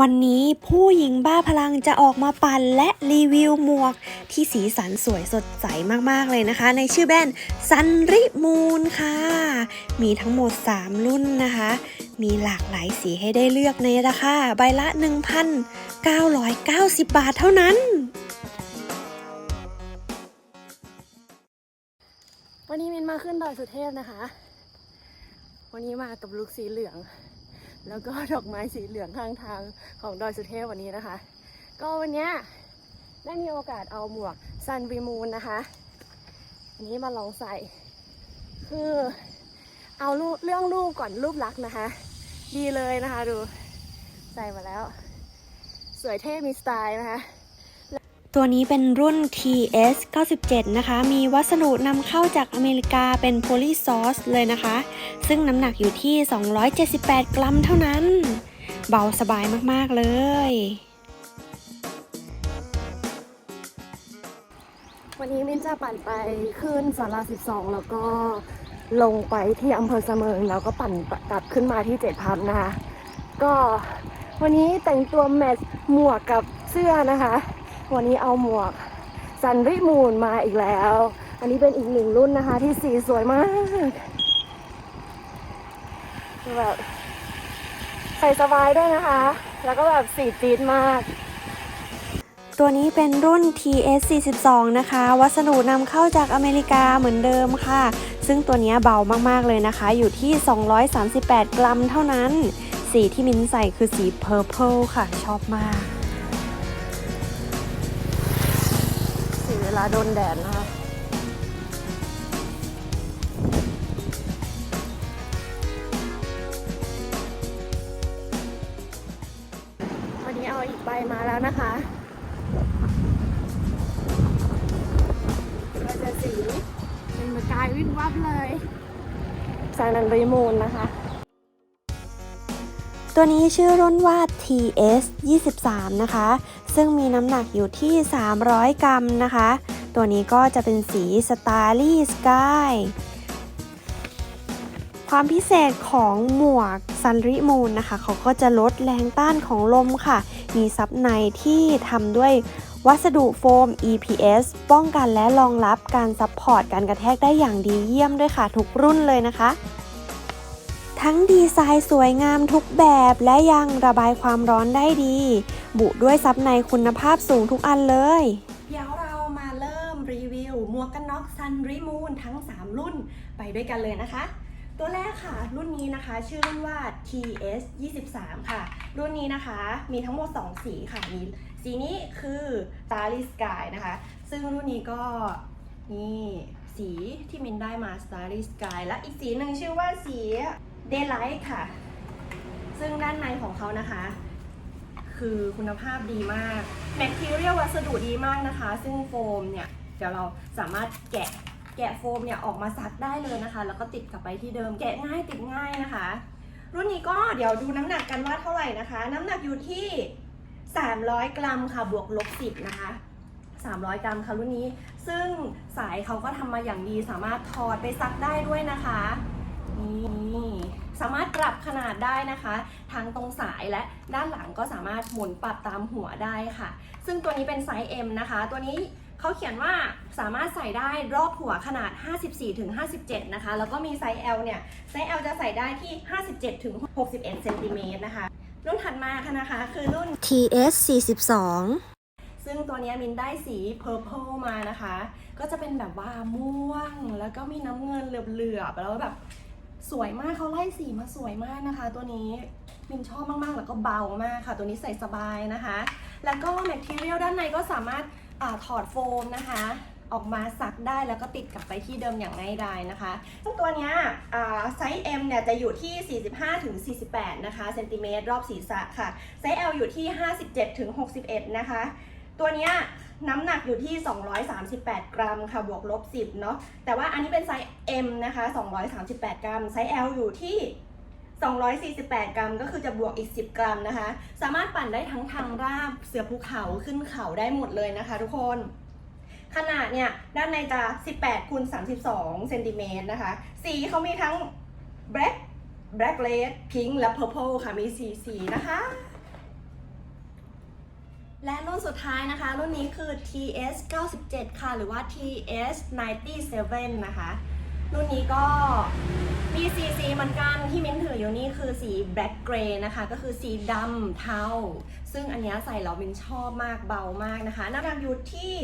วันนี้ผู้หญิงบ้าพลังจะออกมาปั่นและรีวิวหมวก ที่สีสันสวยสดใสมากๆเลยนะคะ ในชื่อแบรนด์ซันริมูนค่ะ มีทั้งหมด 3 รุ่นนะคะ มีหลากหลายสีให้ได้เลือกในราคาใบละ 1,990 บาทเท่านั้น วันนี้มินมาขึ้นดอยสุเทพนะคะ วันนี้มากับลุคสีเหลือง แล้วก็ดอกไม้สีเหลืองข้างทางของดอยสุเทพวันนี้นะคะ ก็วันนี้ได้มีโอกาสเอาหมวกซันวีมูนนะคะนนี้มาลองใส่ คือเอารูปเรื่องรูปก่อนรูปลักษณ์นะคะ ดีเลยนะคะดู ใส่มาแล้ว สวยเท่มีสไตล์นะคะ ตัวนี้เป็นรุ่น TS 97 นะคะ มีวัสดุนำเข้าจากอเมริกาเป็นโพลีซอสเลยนะคะ ซึ่งน้ำหนักอยู่ที่ 278 กรัมเท่านั้น เบาสบายมาก ๆ เลยวันนี้มินจะปั่นไปขึ้นสารา12 แล้วก็ลงไปที่อำเภอเสมิงแล้วก็ปั่นกลับขึ้นมาที่เจ็ดพับนะคะ ก็วันนี้แต่งตัวแมทช์หมวกกับเสื้อนะคะ วันนี้เอาหมวกซันริมูนมาอีกแล้ว อันนี้เป็นอีกหนึ่งรุ่นนะคะที่สีสวยมากคือแบบใส่สบายด้วยนะคะ แล้วก็แบบสีจี๊ดมาก ตัวนี้เป็นรุ่น TS 42นะคะ วัสดุนำเข้าจากอเมริกาเหมือนเดิมค่ะ ซึ่งตัวนี้เบามากๆเลยนะคะ อยู่ที่ 238 กรัมเท่านั้น สีที่มินใส่คือสี Purple ค่ะ ชอบมาก ลาโดนแดดนะคะวันนี้เอาอีกใบมาแล้วนะคะก็จะสีเป็นประกายวิบวับเลยซานันรีมูนนะคะ ตัวนี้ชื่อรุ่นว่า TS 23 นะคะ ซึ่งมีน้ำหนักอยู่ที่ 300 กรัมนะคะ ตัวนี้ก็จะเป็นสี Starry Sky ความพิเศษของหมวกซันริมูนนะคะเขาก็จะลดแรงต้านของลมค่ะ มีซับในที่ทำด้วยวัสดุโฟม EPS ป้องกันและรองรับการซัพพอร์ตการกระแทกได้อย่างดีเยี่ยมด้วยค่ะ ทุกรุ่นเลยนะคะ ทั้งดีไซน์สวยงามทุกแบบและยังระบายความร้อนได้ดี บุด้วยซับในคุณภาพสูงทุกอันเลย เดี๋ยวเรามาเริ่มรีวิวหมวกกันน็อกซันริมูนทั้ง 3 รุ่นไปด้วยกันเลยนะคะ ตัวแรกค่ะ รุ่นนี้นะคะ ชื่อรุ่นว่า TS 23ค่ะ รุ่นนี้นะคะมีทั้งหมด 2 สีค่ะมีสีนี้คือ Starry Sky นะคะ ซึ่งรุ่นนี้ก็นี่สีที่มินได้มา Starry Sky และอีกสีหนึ่งชื่อว่าสี Daylight ค่ะ ซึ่งด้านในของเขานะคะ คือคุณภาพดีมาก Material วัสดุดีมากนะคะ ซึ่งโฟมเนี่ยเดี๋ยวเราสามารถแกะแกะโฟมเนี่ยออกมาซักได้เลยนะคะ แล้วก็ติดกลับไปที่เดิมแกะง่ายติดง่ายนะคะ รุ่นนี้ก็เดี๋ยวดูน้ำหนักกันว่าเท่าไหร่นะคะ น้ำหนักอยู่ที่ 300 กรัมค่ะบวกลบ10นะคะ300 กรัมค่ะรุ่นนี้ ซึ่งสายเขาก็ทำมาอย่างดีสามารถถอดไปซักได้ด้วยนะคะ นี่ สามารถปรับขนาดได้นะคะ ทั้งตรงสายและด้านหลังก็สามารถหมุนปรับตามหัวได้ค่ะ ซึ่งตัวนี้เป็นไซส์ M นะคะ ตัวนี้เขาเขียนว่าสามารถใส่ได้รอบหัวขนาด 54-57 นะคะ แล้วก็มีไซส์ L เนี่ย ไซส์ L จะใส่ได้ที่ 57-61 เซนติเมตรนะคะ รุ่นถัดมาค่ะนะคะ คือรุ่น TS 42ซึ่งตัวเนี้ยมินได้สี purple มานะคะ ก็จะเป็นแบบว่าม่วง แล้วก็มีน้ำเงินเหลือบๆ แล้วแบบ สวยมากเขาไล่สีมาสวยมากนะคะ ตัวนี้มินชอบมากๆ แล้วก็เบามากค่ะ ตัวนี้ใส่สบายนะคะ แล้วก็ material ด้านในก็สามารถอถอดโฟมนะคะ ออกมาซักได้แล้วก็ติดกลับไปที่เดิมอย่างง่ายดายนะคะซึ่งตัวนี้ไซส์ M เนี่ยจะอยู่ที่ 45ถึง48 นะคะเซนติเมตรรอบศีรษะค่ะ ไซส์ L อยู่ที่ 57ถึง61 นะคะ ตัวนี้ น้ำหนักอยู่ที่ 238 กรัมค่ะ บวกลบ 10 เนาะ แต่ว่าอันนี้เป็นไซส์ M นะคะ 238 กรัม ไซส์ L อยู่ที่ 248 กรัม ก็คือจะบวกอีก 10 กรัมนะคะ สามารถปั่นได้ทั้งทางราบ เสือภูเขาขึ้นเขาได้หมดเลยนะคะทุกคน ขนาดเนี่ย ด้านในจะ 18คูณ32 เซนติเมตรนะคะ สีเขามีทั้ง black black red pink และ purple ค่ะ มีสีสีนะคะ และรุ่นสุดท้ายนะคะ รุ่นนี้คือ TS 97 ค่ะ หรือว่า TS 97 นะคะ รุ่นนี้ก็มีสีสีเหมือนกันที่มิ้นถืออยู่นี่คือสี black gray นะคะ ก็คือสีดำเทา ซึ่งอันนี้ใส่แล้วมิ้นชอบมากเบามากนะคะ น้ำหนักอยู่ที่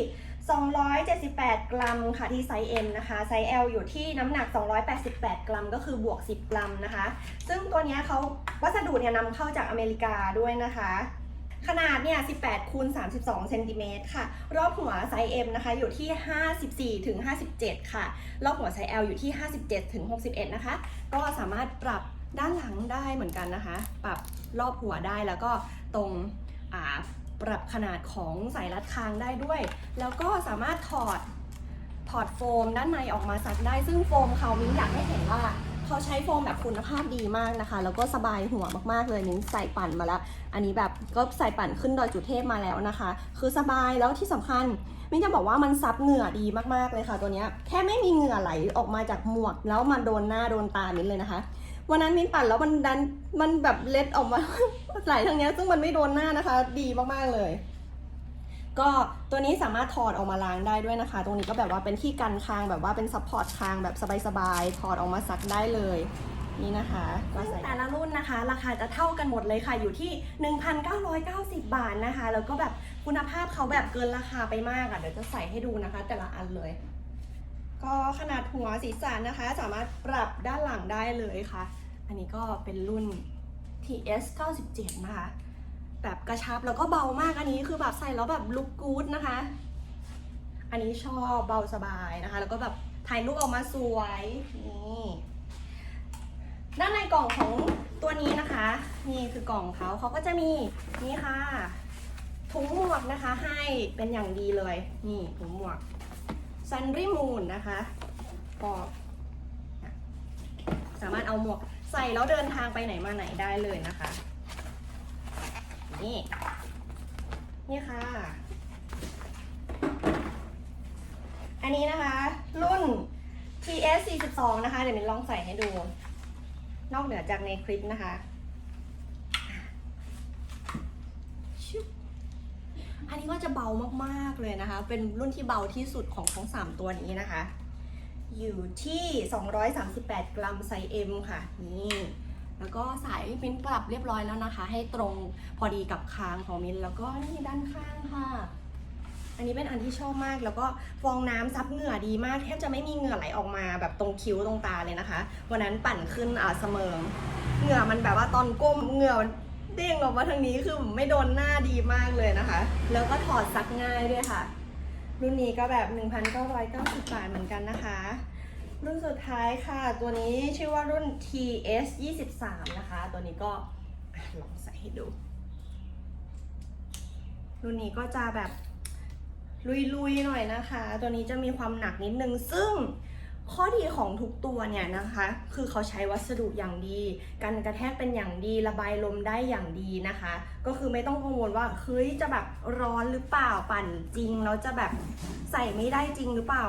278 กรัมค่ะที่ไซส์ M นะคะ ไซส์ L อยู่ที่น้ำหนัก 288 กรัม ก็คือบวก 10 กรัมนะคะ ซึ่งตัวนี้เขาวัสดุเนี่ยนำเข้าจากอเมริกาด้วยนะคะ ขนาดเนี่ย18คูณ32เซนติเมตรค่ะ รอบหัวไซส์ M นะคะ อยู่ที่ 54ถึง57 ค่ะ รอบหัวไซส์ L อยู่ที่ 57ถึง61 นะคะ ก็สามารถปรับด้านหลังได้เหมือนกันนะคะ ปรับรอบหัวได้แล้วก็ตรงปรับขนาดของสายรัดคางได้ด้วย แล้วก็สามารถถอดถอดโฟมด้านในออกมาซักได้ ซึ่งโฟมเขามิ้นอยากให้เห็นว่า เขาใช้โฟมแบบคุณภาพดีมากนะคะ แล้วก็สบายหัวมากๆเลยมิ้นใส่ปั่นมาแล้วอันนี้แบบก็ใส่ปั่นขึ้นดอยจุเทพมาแล้วนะคะ คือสบายแล้วที่สำคัญมิ้นจะบอกว่ามันซับเหงื่อดีมากๆเลยค่ะ ตัวนี้แค่ไม่มีเหงื่อไหลออกมาจากหมวก แล้วมันโดนหน้าโดนตามิ้นเลยนะคะวันนั้นมิ้นปั่นแล้วมันดันมันแบบเล็ดออกมาไหลทางนี้ซึ่งมันไม่โดนหน้านะคะ ดีมากๆเลย ก็ตัวนี้สามารถถอดออกมาล้างได้ด้วยนะคะ ตรงนี้ก็แบบว่าเป็นที่กันคางแบบว่าเป็นซัพพอร์ตคางแบบสบายๆถอดออกมาซักได้เลยนี่นะคะก็ใส่แต่ละรุ่นนะคะ ราคาจะเท่ากันหมดเลยค่ะอยู่ที่ 1,990 บาทนะคะ แล้วก็แบบคุณภาพเขาแบบเกินราคาไปมากอะเดี๋ยวจะใส่ให้ดูนะคะ แต่ละอันเลย ก็ขนาดหัวศีรษะนะคะ สามารถปรับด้านหลังได้เลยค่ะ อันนี้ก็เป็นรุ่น TS 97นะคะ แบบกระชับแล้วก็เบามากอันนี้คือแบบใส่แล้วแบบลุคกู๊ดนะคะ อันนี้ชอบเบาสบายนะคะ แล้วก็แบบถ่ายรูปออกมาสวยนี่ด้านในกล่องของตัวนี้นะคะ นี่คือกล่องเขาเขาก็จะมีนี่ค่ะ ถุงหมวกนะคะ ให้เป็นอย่างดีเลย นี่ถุงหมวกซันริมูนนะคะก็สามารถเอาหมวกใส่แล้วเดินทางไปไหนมาไหนได้เลยนะคะ นี่ นี่ค่ะ อันนี้นะคะ รุ่น TS 42นะคะ เดี๋ยวมินลองใส่ให้ดู นอกเหนือจากในคลิปนะคะ อันนี้ก็จะเบามากๆเลยนะคะ เป็นรุ่นที่เบาที่สุดของทั้ง 3 ตัวนี้นะคะ อยู่ที่ 238 กรัมไซส์ M ค่ะ นี่ แล้วก็สายมิ้นปรับเรียบร้อยแล้วนะคะ ให้ตรงพอดีกับคางของมิ้นแล้วก็นี่ด้านข้างค่ะ อันนี้เป็นอันที่ชอบมาก แล้วก็ฟองน้ำซับเหงื่อดีมากแทบจะไม่มีเหงื่อไหลออกมาแบบตรงคิ้วตรงตาเลยนะคะ วันนั้นปั่นขึ้นอ่าเสมอเหงื่อมันแบบว่าตอนก้มเหงื่อมันเด้งออกมาทางนี้คือไม่โดนหน้าดีมากเลยนะคะ แล้วก็ถอดซักง่ายด้วยค่ะ รุ่นนี้ก็แบบ 1,990 บาทเหมือนกันนะคะ รุ่นสุดท้ายค่ะ ตัวนี้ชื่อว่ารุ่น TS 23นะคะ ตัวนี้ก็ลองใส่ให้ดู รุ่นนี้ก็จะแบบลุยๆหน่อยนะคะ ตัวนี้จะมีความหนักนิดนึง ซึ่งข้อดีของทุกตัวเนี่ยนะคะ คือเขาใช้วัสดุอย่างดี กันกระแทกเป็นอย่างดี ระบายลมได้อย่างดีนะคะ ก็คือไม่ต้องกังวลว่าเฮ้ยจะแบบร้อนหรือเปล่าปั่นจริงแล้วจะแบบใส่ไม่ได้จริงหรือเปล่า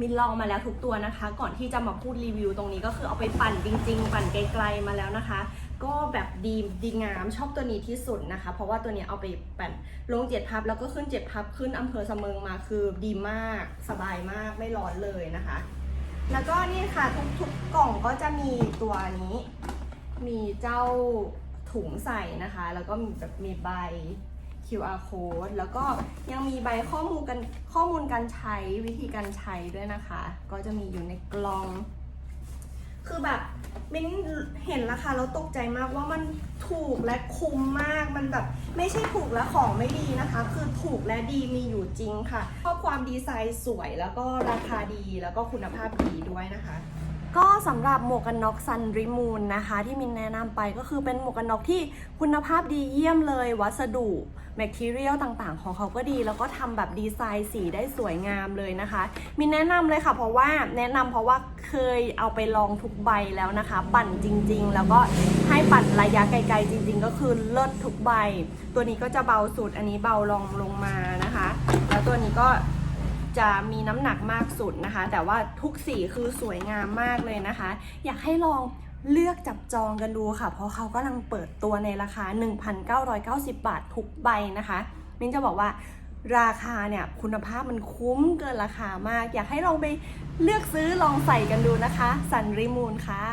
มินลองมาแล้วทุกตัวนะคะ ก่อนที่จะมาพูดรีวิวตรงนี้ก็คือเอาไปปั่นจริง ๆ ปั่นไกลๆมาแล้วนะคะ ก็แบบดีดีงามชอบตัวนี้ที่สุดนะคะ เพราะว่าตัวนี้เอาไปปั่นลงเจ็ดพับแล้วก็ขึ้นเจ็ดพับขึ้นอำเภอเสมิงมาคือดีมากสบายมากไม่ร้อนเลยนะคะ แล้วก็นี่ค่ะทุกๆกล่องก็จะมีตัวนี้ มีเจ้าถุงใส่นะคะ แล้วก็มีแบบมีใบ QR code แล้วก็ยังมีใบข้อมูลกันข้อมูลการใช้วิธีการใช้ด้วยนะคะ ก็จะมีอยู่ในกล่อง คือแบบมิ้นเห็นราคาแล้วตกใจมากว่ามันถูกและคุ้มมากมันแบบไม่ใช่ถูกและของไม่ดีนะคะ คือถูกและดีมีอยู่จริงค่ะเพราะความดีไซน์สวยแล้วก็ราคาดีแล้วก็คุณภาพดีด้วยนะคะ ก็สำหรับหมวกกันน็อกซันริมูนนะคะ ที่มินแนะนำไปก็คือเป็นหมวกกันน็อกที่คุณภาพดีเยี่ยมเลย วัสดุแมทเทียลต่างๆ ของเขาก็ดี แล้วก็ทำแบบดีไซน์สีได้สวยงามเลยนะคะ มินแนะนำเลยค่ะ เพราะว่าแนะนำเพราะว่าเคยเอาไปลองทุกใบแล้วนะคะ ปั่นจริง ๆ แล้วก็ให้ปั่นระยะไกล ๆ จริง ๆ ก็คือเลิศทุกใบ ตัวนี้ก็จะเบาสุดอันนี้เบาลองลงมานะคะ แล้วตัวนี้ก็ จะมีน้ำหนักมากสุดนะคะ แต่ว่าทุกสีคือสวยงามมากเลยนะคะ อยากให้ลองเลือกจับจองกันดูค่ะ เพราะเขากำลังเปิดตัวในราคา 1,990 บาททุกใบนะคะ มินจะบอกว่าราคาเนี่ยคุณภาพมันคุ้มเกินราคามาก อยากให้ลองไปเลือกซื้อลองใส่กันดูนะคะ สันริมูนค่ะ